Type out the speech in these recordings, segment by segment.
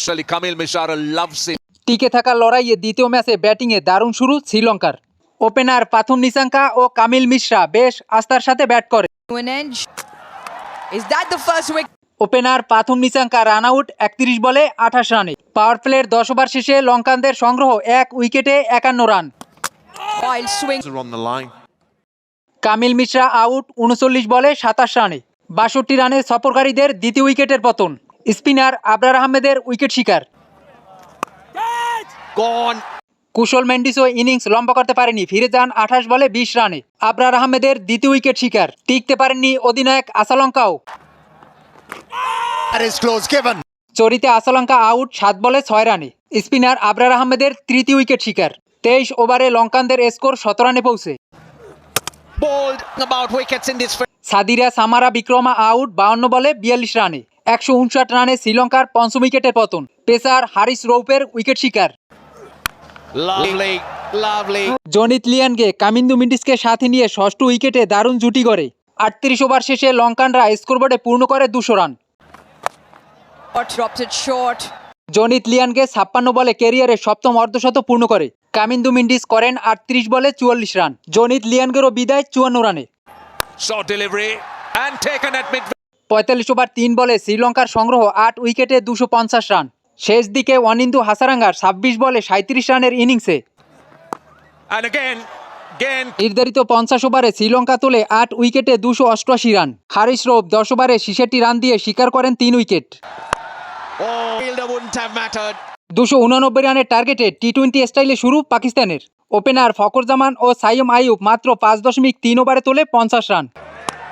Surely Kamil Mishra loves. টিকে থাকার লড়াইয়ে দ্বিতীয় ম্যাচে ব্যাটিংয়ে দারুণ শুরু শ্রীলঙ্কার ওপেনার পাথুম নিসাঙ্কা ও কামিল মিশ্রা বেশ আস্থার সাথে ব্যাট করে? Opener Pathum Nissanka run out একত্রিশ বলে আঠাশ রানে পাওয়ার প্লের দশ ওভার শেষে লঙ্কানদের সংগ্রহ এক উইকেটে একান্ন run Wild swing. On the line. Kamil Mishara out উনচল্লিশ বলে সাতাশ রানে বাষট্টি রানে সফরকারীদের দ্বিতীয় উইকেটের পতন স্পিনার আবরার আহমেদের উইকেট শিকার. কুশল মেন্ডিসও ইনিংস লম্বা করতে পারেনি ফিরে যান আঠাশ বলে বিশ রানে আবরার আহমেদের দ্বিতীয় উইকেট শিকার টিকতে পারেননি অধিনায়ক আসালঙ্কাও. চরিতে আসালঙ্কা আউট সাত বলে ছয় রানে স্পিনার আবরার আহমেদের তৃতীয় উইকেট শিকার তেইশ ওভারে লঙ্কানদের স্কোর শত রানে পৌঁছে. সাদিরা সামারা বিক্রমা আউট বাউন্ন বলে বিয়াল্লিশ রানে একশো উনষাট রানে শ্রীলঙ্কার পঞ্চম উইকেটের পতন। পেসার হারিস রৌপের উইকেট শিকার. জনিত লিয়ানকে কামিন্দু মিন্ডিসকে সাথে নিয়ে ষষ্ঠ উইকেটে দারুণ জুটি করে আটত্রিশ ওভার শেষে লঙ্কানরা স্কোরবোর্ডে পূর্ণ করে দুশো রান. জনিত লিয়ানকে ছাপ্পান্ন বলে ক্যারিয়ারে সপ্তম অর্ধশত পূর্ণ করে। কামিন্দু মিন্ডিস করেন আটত্রিশ বলে চুয়াল্লিশ রান। জনিত লিয়ানগেরও বিদায় চুয়ান্ন রানে। পঁয়তাল্লিশ ওভার তিন বলে শ্রীলঙ্কার সংগ্রহ আট উইকেটে দুশো পঞ্চাশ রান। শেষ দিকে অনিন্দু হাসারাঙ্গার ছাব্বিশ বলে সাঁত্রিশ রানের ইনিংসে. নির্ধারিত পঞ্চাশ ওভারে শ্রীলঙ্কা তোলে আট উইকেটে দুশো অষ্টআশি রান। হারিস রৌপ দশ ওভারে ছিষট্টি রান দিয়ে শিকার করেন তিন উইকেট। Oh. দুশো উনানব্বই রানের টার্গেটে টি টোয়েন্টি স্টাইলে শুরু পাকিস্তানের। ওপেনার ফকর জামান ও সাইম আইয়ুব মাত্র পাঁচ দশমিক তিন ওভারে তোলে পঞ্চাশ run.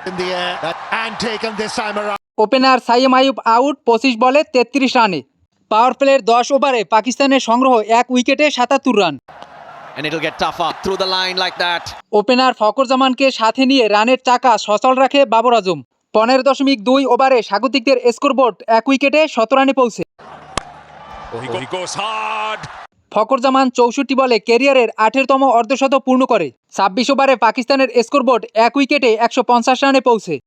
In the air and taken this time around. Opener Saim Ayub out পঁচিশ বলে তেত্রিশ রানে। পাওয়ার প্লের দশ ওভারে পাকিস্তানের সংগ্রহ এক উইকেটে সাতাত্তর run. And it'll get tougher through the line like that. Opener Fakhar জামানকে সাথে নিয়ে রানের চাকা সচল রাখে বাবর আজম। পনেরো দশমিক দুই ওভারে স্বাগতিকদের স্কোরবোর্ড এক উইকেটে শত রানে পৌঁছে। Oh, he goes hard. Fakhar জামান চৌষট্টি বলে ক্যারিয়ারের আঠেরোতম অর্ধশত পূর্ণ করে ছাব্বিশ ওভারে পাকিস্তানের স্কোরবোর্ড এক উইকেটে একশো পঞ্চাশ রানে পৌঁছে.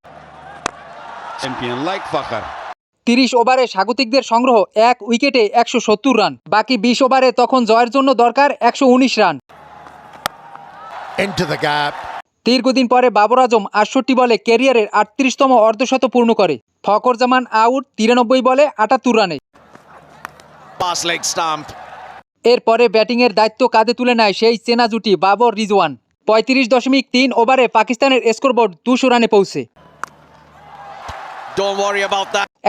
তিরিশ ওভারে স্বাগতিকদের সংগ্রহ এক উইকেটে একশো সত্তর রান বাকি বিশ ওভারে তখন জয়ের জন্য দরকার একশো উনিশ রান দীর্ঘদিন পরে বাবর আজম আটষট্টি বলে ক্যারিয়ারের আটত্রিশতম অর্ধশত পূর্ণ করে ফকর জামান আউট তিরানব্বই বলে আটাত্তর রানে. এরপরে ব্যাটিংয়ের দায়িত্ব কাঁধে তুলে নেয় সেই চেনা জুটি বাবর রিজওয়ান। পঁয়ত্রিশ দশমিক তিন ওভারে পাকিস্তানের স্কোরবোর্ড দুশো রানে পৌঁছে.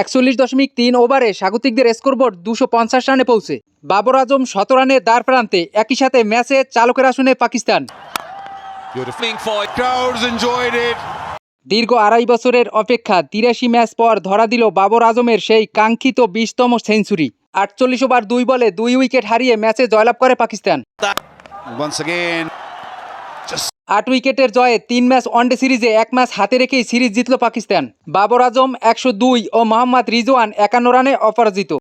একচল্লিশ দশমিক তিন ওভারে স্বাগতিকদের স্কোরবোর্ড দুশো পঞ্চাশ রানে পৌঁছে। বাবর আজম শত রানের দ্বার প্রান্তে একই সাথে ম্যাচে চালকের আসনে পাকিস্তান. দীর্ঘ আড়াই বছরের অপেক্ষা তিরাশি ম্যাচ পর ধরা দিল বাবর আজমের সেই কাঙ্ক্ষিত বিশতম সেঞ্চুরি। আটচল্লিশ ওভার দুই বলে দুই উইকেট হারিয়ে ম্যাচে জয়লাভ করে পাকিস্তান। আট উইকেটের জয়ে তিন ম্যাচ ওয়ানডে সিরিজে এক ম্যাচ হাতে রেখেই সিরিজ জিতল পাকিস্তান। বাবর আজম একশো দুই ও মোহাম্মদ রিজওয়ান একান্ন রানে অপরাজিত।